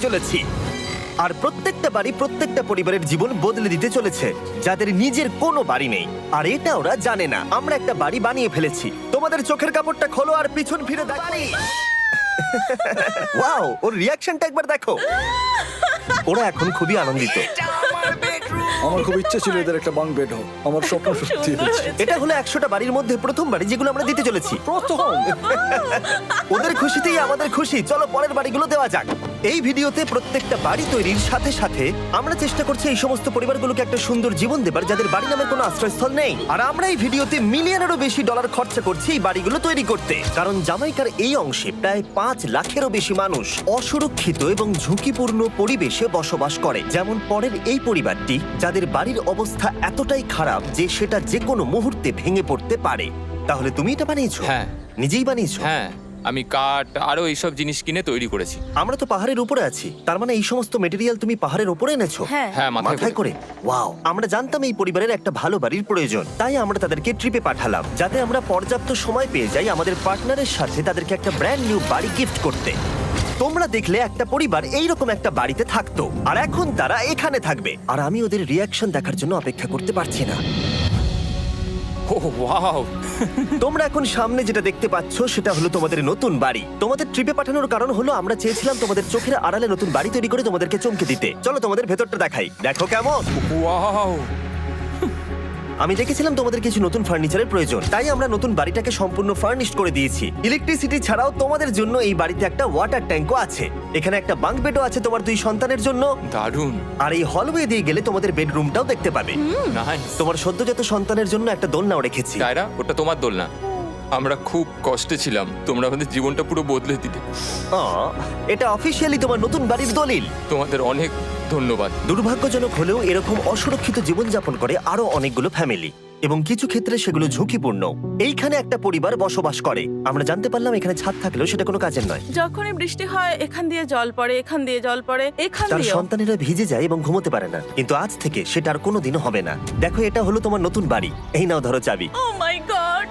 চলেছি। আর প্রত্যেকটা বাড়ি প্রত্যেকটা পরিবারের জীবন বদলে দিতে চলেছে যাদের নিজের কোনো বাড়ি নেই। আর এটা ওরা জানে না। আমরা একটা বাড়ি বানিয়ে ফেলেছি। তোমাদের চোখের কাপড়টা খোলো আর পিছন ফিরে দেখো। ওয়াও ওর রিয়াকশনটা একবার দেখো। ওরা এখন খুবই আনন্দিত। আমার খুব ইচ্ছে ছিল এদের একটা বাং বেড হোক। আমার স্বপ্ন সত্যি হয়েছে। এটা হলো একশোটা বাড়ির মধ্যে প্রথম বাড়ি যেগুলো আমরা দিতে চলেছি। প্রথম। ওদের খুশিতেই আমাদের খুশি। চলো পরের বাড়িগুলো দেওয়া যাক। এই ভিডিওতে প্রত্যেকটা বাড়ি তৈরির সাথে সাথে আমরা চেষ্টা করছি এই সমস্ত পরিবারগুলোকে একটা সুন্দর জীবন দেবার যাদের বাড়ি নামে কোনো আশ্রয়স্থল নেই। আর আমরা এই ভিডিওতে মিলিয়নেরও বেশি ডলার খরচা করছি এই বাড়িগুলো তৈরি করতে। কারণ জামাইকার এই অংশে প্রায় পাঁচ লাখেরও বেশি মানুষ অসুরক্ষিত এবং ঝুঁকিপূর্ণ পরিবেশে বসবাস করে। যেমন পরের এই পরিবারটি যাদের বাড়ির অবস্থা এতটাই খারাপ যে সেটা যে কোনো মুহূর্তে ভেঙে পড়তে পারে। তাহলে তুমি এটা বানিয়েছো? হ্যাঁ। নিজেই বানিয়েছো? হ্যাঁ। আমি কাঠ আরও এইসব জিনিস কিনে তৈরি করেছি। আমরা তো পাহাড়ের উপরে আছি। তার মানে এই সমস্ত মেটেরিয়াল তুমি পাহাড়ের উপরে এনেছো? হ্যাঁ। হ্যাঁ মাথায় মাথায় করে? ওয়াও আমরা জানতাম এই পরিবারের একটা ভালো বাড়ির প্রয়োজন। তাই আমরা তাদেরকে ট্রিপে পাঠালাম যাতে আমরা পর্যাপ্ত সময় পেয়ে যাই আমাদের পার্টনারের সাথে তাদেরকে একটা ব্র্যান্ড নিউ বাড়ি গিফট করতে। তোমরা দেখলে একটা পরিবার এইরকম একটা বাড়িতে থাকতো। আর এখন তারা এখানে থাকবে। আর আমি ওদের রিয়াকশন দেখার জন্য অপেক্ষা করতে পারছি না। তোমরা এখন সামনে যেটা দেখতে পাচ্ছ সেটা হলো তোমাদের নতুন বাড়ি। তোমাদের ট্রিপে পাঠানোর কারণ হলো আমরা চেয়েছিলাম তোমাদের চোখের আড়ালে নতুন বাড়ি তৈরি করে তোমাদেরকে চমকে দিতে। চলো তোমাদের ভেতরটা দেখাই। দেখো কেমন। ওয়াও। আমি দেখেছিলাম তোমাদের কিছু নতুন ফার্নিচারের প্রয়োজন। তাই আমরা নতুন বাড়িটাকে সম্পূর্ণ ফার্নিশড করে দিয়েছি। ইলেকট্রিসিটি ছাড়াও তোমাদের জন্য এই বাড়িতে একটা ওয়াটার ট্যাঙ্কও আছে। এখানে একটা বাঙ্ক বেডও আছে তোমার দুই সন্তানের জন্য। দারুণ। আর এই হলওয়ে দিয়ে গেলে তোমাদের বেডরুমটাও দেখতে পাবে। নাইস তোমার সদ্যজাত সন্তানের জন্য একটা দোলনাও রেখেছি। টায়রা ওটা তোমার দোল না আমরা খুব কষ্টে ছিলাম। তোমরা আমাদের জীবনটা পুরো বদলে দিতে আ, এটা অফিসিয়ালি তোমার নতুন বাড়ির দলিল। তোমাদের অনেক ধন্যবাদ। দুর্ভাগ্যজনক হলেও এরকম অসুরক্ষিত জীবনযাপন করে আরও অনেকগুলো ফ্যামিলি এবং কিছু ক্ষেত্রে সেগুলো ঝুঁকিপূর্ণ। এইখানে একটা পরিবার বসবাস করে। আমরা জানতে পারলাম এখানে ছাদ থাকলেও সেটা কোনো কাজের নয়। যখনই বৃষ্টি হয় এখান দিয়ে জল পড়ে এখান দিয়ে জল পড়ে এখান তার দিয়ে সন্তানেরা ভিজে যায় এবং ঘুমোতে পারে না। কিন্তু আজ থেকে সেটা আর কোনোদিনও হবে না। দেখো এটা হলো তোমার নতুন বাড়ি। এই নাও ধরো চাবি। ও মাই গড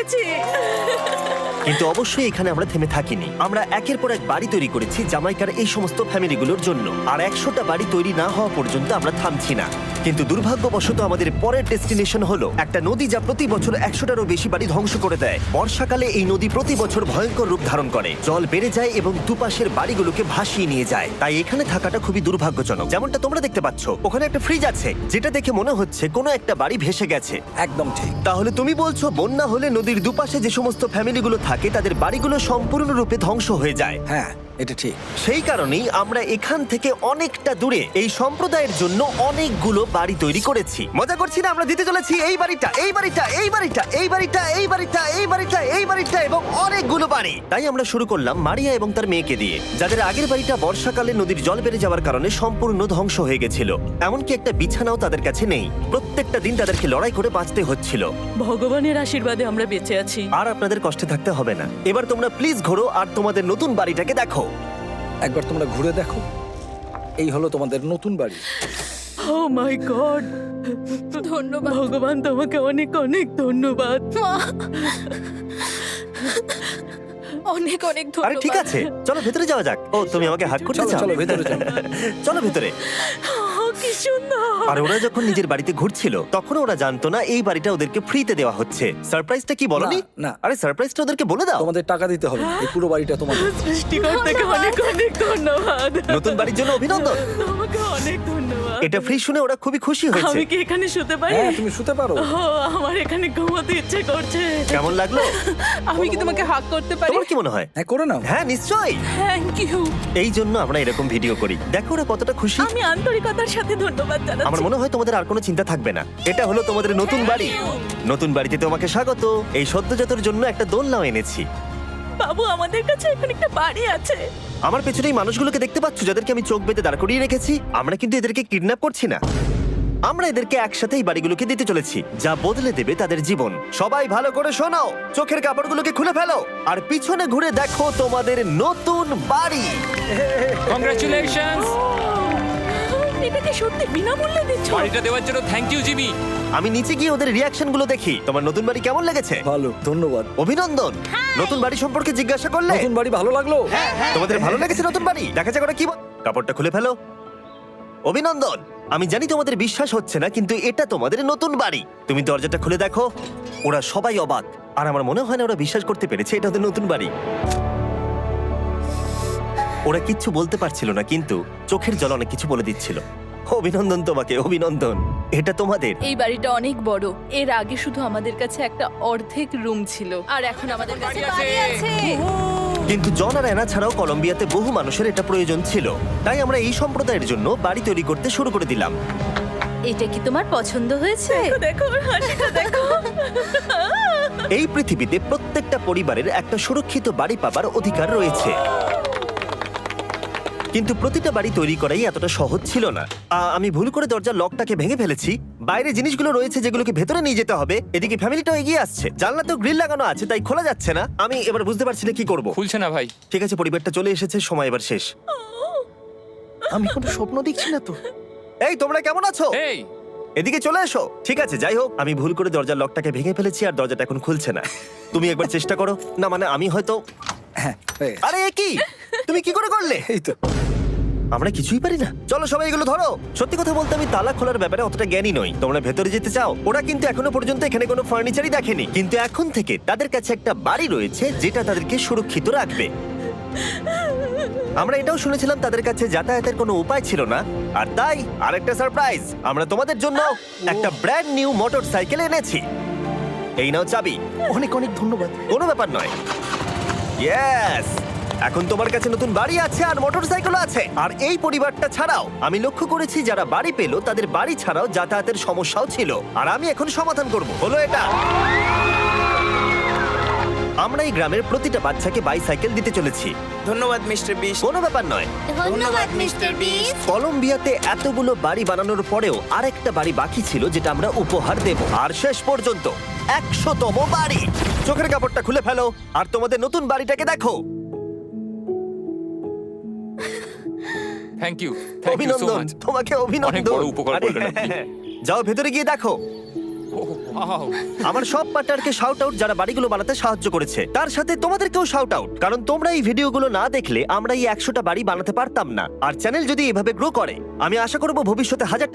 পেয়েছি। কিন্তু অবশ্যই এখানে আমরা থেমে থাকিনি। আমরা একের পর এক বাড়ি তৈরি করেছি জামাইকার এই সমস্ত ফ্যামিলিগুলোর জন্য। আর একশোটা বাড়ি তৈরি না হওয়া পর্যন্ত আমরা থামছি না। কিন্তু দুর্ভাগ্যবশত আমাদের পরের ডেস্টিনেশন হলো একটা নদী যা প্রতি বছর একশোটারও বেশি বাড়ি ধ্বংস করে দেয়। বর্ষাকালে এই নদী প্রতি বছর ভয়ঙ্কর রূপ ধারণ করে। জল বেড়ে যায় এবং দুপাশের বাড়িগুলোকে ভাসিয়ে নিয়ে যায়। তাই এখানে থাকাটা খুবই দুর্ভাগ্যজনক। যেমনটা তোমরা দেখতে পাচ্ছ ওখানে একটা ফ্রিজ আছে যেটা দেখে মনে হচ্ছে কোনো একটা বাড়ি ভেসে গেছে। একদম ঠিক। তাহলে তুমি বলছো বন্যা হলে নদীর দুপাশে যে সমস্ত ফ্যামিলিগুলো থাকে তাদের বাড়িগুলো সম্পূর্ণরূপে ধ্বংস হয়ে যায়। হ্যাঁ। এটা ঠিক। সেই কারণেই আমরা এখান থেকে অনেকটা দূরে এই সম্প্রদায়ের জন্য অনেকগুলো বাড়ি তৈরি করেছি। মজা করছি না? আমরা দিতে চলেছি এই বাড়িটা এই বাড়িটা এই বাড়িটা এই বাড়িটা এই বাড়িটা এই বাড়িটা এই বাড়িটা এবং অনেকগুলো বাড়ি। তাই আমরা শুরু করলাম মারিয়া এবং তার মেয়েকে দিয়ে। যাদের আগের বাড়িটা বর্ষাকালে নদীর জল বেড়ে যাওয়ার কারণে সম্পূর্ণ ধ্বংস হয়ে গেছিল। এমনকি একটা বিছানাও তাদের কাছে নেই। প্রত্যেকটা দিন তাদেরকে লড়াই করে বাঁচতে হচ্ছিল। ভগবানের আশীর্বাদে আমরা বেঁচে আছি। আর আপনাদের কষ্টে থাকতে হবে না। এবার তোমরা প্লিজ ঘোরো আর তোমাদের নতুন বাড়িটাকে দেখো। একবার তোমরা ঘুরে দেখো। এই হলো তোমাদের নতুন বাড়ি। ও মাই গড ধন্যবাদ। ভগবান তোমাকে অনেক অনেক ধন্যবাদ। অনেক অনেক আরে ঠিক আছে চলো ভেতরে যাওয়া যাক। ও তুমি আমাকে হাত করতে চলো চাও? চলো ভেতরে চলো চলো ভেতরে। সুন্দর। আর ওরা যখন নিজের বাড়িতে ঘুরছিল তখন ওরা জানতো না এই বাড়িটা ওদেরকে ফ্রিতে দেওয়া হচ্ছে। সারপ্রাইজটা কি বলনি? না, না। আরে সারপ্রাইজটা ওদেরকে বলে দাও। তোমাদের টাকা দিতে হবে এই পুরো বাড়িটা তোমাদের। সৃষ্টিকর্তাকে অনেক অনেক ধন্যবাদ। নতুন বাড়ির জন্য অভিনন্দন। তোমাকে অনেক ধন্যবাদ। এটা ফ্রি শুনে ওরা খুবই খুশি হয়েছে। আমি কি এখানে শুতে পারি? হ্যাঁ তুমি শুতে পারো। ও আমার এখানে ঘুমোতে ইচ্ছে করছে। কেমন লাগল? আমি কি তোমাকে হাক করতে পারি? তোমার কি মনে হয়? হ্যাঁ করে নাও। হ্যাঁ নিশ্চয়ই। থ্যাংক ইউ এই জন্য আমরা এরকম ভিডিও করি। দেখো ওরা কতটা খুশি। আমি আন্তরিকতার সাথে ধন্যবাদ আমার মনে হয় তোমাদের আর কোনো চিন্তা থাকবে না। এটা হলো তোমাদের নতুন বাড়ি। নতুন বাড়িতে তোমাকে স্বাগত। এই সদ্যজাতর জন্য একটা দোলনাও এনেছি। বাবু আমাদের কাছে এখানে একটা বাড়ি আছে। আমার পেছনে এই মানুষগুলোকে দেখতে পাচ্ছ যাদেরকে আমি চোখ বেঁধে দাঁড় করিয়ে রেখেছি। আমরা কিন্তু এদেরকে কিডন্যাপ করছি না। আমরা এদেরকে একসাথে এই বাড়িগুলোকে দিতে চলেছি। যা বদলে দেবে তাদের জীবন। সবাই ভালো করে শোনাও। চোখের কাপড়গুলোকে খুলে ফেলো। আর পিছনে ঘুরে দেখো তোমাদের নতুন বাড়ি। কংগ্রাচুলেশনস এটাকে সত্যি বিনামূল্যে দিচ্ছ? বাড়িটা দেওয়ার জন্য থ্যাংক ইউ জিমি। আমি নিচে গিয়ে ওদের রিয়াকশনগুলো দেখি। তোমার নতুন বাড়ি কেমন লেগেছে? ভালো ধন্যবাদ। অভিনন্দন। নতুন বাড়ি সম্পর্কে জিজ্ঞাসা করলে? নতুন বাড়ি ভালো লাগল? তোমাদের ভালো লেগেছে নতুন বাড়ি? দেখা যাক ওরা কি বল- কাপড়টা খুলে ফেলো। অভিনন্দন। আমি জানি তোমাদের বিশ্বাস হচ্ছে না কিন্তু এটা তোমাদের নতুন বাড়ি। তুমি দরজাটা খুলে দেখো। ওরা সবাই অবাক। আর আমার মনে হয় না ওরা বিশ্বাস করতে পেরেছে এটা ওদের নতুন বাড়ি। ওরা কিচ্ছু বলতে পারছিল না কিন্তু চোখের জল অনেক কিছু বলে দিচ্ছিল। অভিনন্দন তোমাকে অভিনন্দন। এটা তোমাদের। এই বাড়িটা অনেক বড়। এর আগে শুধু আমাদের কাছে একটা অর্ধেক রুম ছিল। আর এখন আমাদের কাছে বাড়ি আছে। কিন্তু জন আর অ্যানা ছাড়াও কলম্বিয়াতে বহু মানুষের এটা প্রয়োজন ছিল। তাই আমরা এই সম্প্রদায়ের জন্য বাড়ি তৈরি করতে শুরু করে দিলাম। এটা কি তোমার পছন্দ হয়েছে? দেখো হাসিটা দেখো। এই পৃথিবীতে প্রত্যেকটা পরিবারের একটা সুরক্ষিত বাড়ি পাবার অধিকার রয়েছে। কিন্তু প্রতিটা বাড়ি তৈরি করাই এতটা সহজ ছিল না। আ, আমি ভুল করে দরজার লকটাকে ভেঙে ফেলেছি। বাইরে জিনিসগুলো রয়েছে যেগুলোকে ভেতরে নিয়ে যেতে হবে। এদিকে ফ্যামিলিটাও এগিয়ে আসছে। জানলাতেও গ্রিল লাগানো আছে তাই খোলা যাচ্ছে না। আমি এবার বুঝতে পারছি না কি করব। খুলছে না ভাই। ঠিক আছে পরিবারটা চলে এসেছে সময় এবার শেষ। আমি কোনো স্বপ্ন দেখছি না তো। এই তোমরা কেমন আছো? এই। এদিকে চলে এসো। ঠিক আছে যাই হোক আমি ভুল করে দরজার লকটাকে ভেঙে ফেলেছি আর দরজাটা এখন খুলছে না। তুমি একবার চেষ্টা করো। না মানে আমি হয়তো হ্যাঁ হয়ে আরে এ কি? তুমি কি করে করলে? এই তো। আমরা কিছুই পারি না। চলো সবাই এগুলো ধরো। সত্যি কথা বলতে আমি তালা খোলার ব্যাপারে অতটা জ্ঞানী নই। তোমরা ভেতরে যেতে চাও। ওরা কিন্তু এখনও পর্যন্ত এখানে কোনো ফার্নিচারই দেখেনি। কিন্তু এখন থেকে তাদের কাছে একটা বাড়ি রয়েছে যেটা তাদেরকে সুরক্ষিত রাখবে। আমরা এটাও শুনেছিলাম তাদের কাছে যাতায়াতের কোনো উপায় ছিল না। আর তাই আরেকটা সারপ্রাইজ আমরা তোমাদের জন্য একটা ব্র্যান্ড নিউ মোটর সাইকেল এনেছি। এই নাও চাবি। অনেক অনেক ধন্যবাদ। কোনো ব্যাপার নয়। ইয়েস এখন তোমার কাছে নতুন বাড়ি আছে আর মোটরসাইকেল আছে। আর এই পরিবারটা ছাড়াও আমি লক্ষ্য করেছি যারা বাড়ি পেল তাদের বাড়ি ছাড়াও যাতায়াতের সমস্যাও ছিল। আর আমি এখন সমাধান করব। হলো এটা। আমরা এই গ্রামের প্রতিটা বাচ্চাকে বাইসাইকেল দিতে চলেছি। ধন্যবাদ মিস্টার বিশ। কোনো ব্যাপার নয়। ধন্যবাদ মিস্টার বিস্ট কলম্বিয়াতে এতগুলো বাড়ি বানানোর পরেও আরেকটা বাড়ি বাকি ছিল যেটা আমরা উপহার দেব। আর শেষ পর্যন্ত একশোতম বাড়ি। চোখের কাপড়টা খুলে ফেলো। আর তোমাদের নতুন বাড়িটাকে দেখো। Thank you thank you so অভিনন্দন মাচ তোমাকে অভিনন্দন। অনেক বড় উপকার আরে, করলেন আপনি। হ্যাঁ, যাও ভেতরে গিয়ে দেখো। ওয়াও আমার সব পার্টনারকে শাউট আউট যারা বাড়িগুলো বানাতে সাহায্য করেছে। তার সাথে তোমাদেরকেও শাউট আউট কারণ তোমরা এই ভিডিওগুলো না দেখলে আমরা এই একশোটা বাড়ি বানাতে পারতাম না। আর চ্যানেল যদি এভাবে গ্রো করে আমি আশা করব ভবিষ্যতে হাজার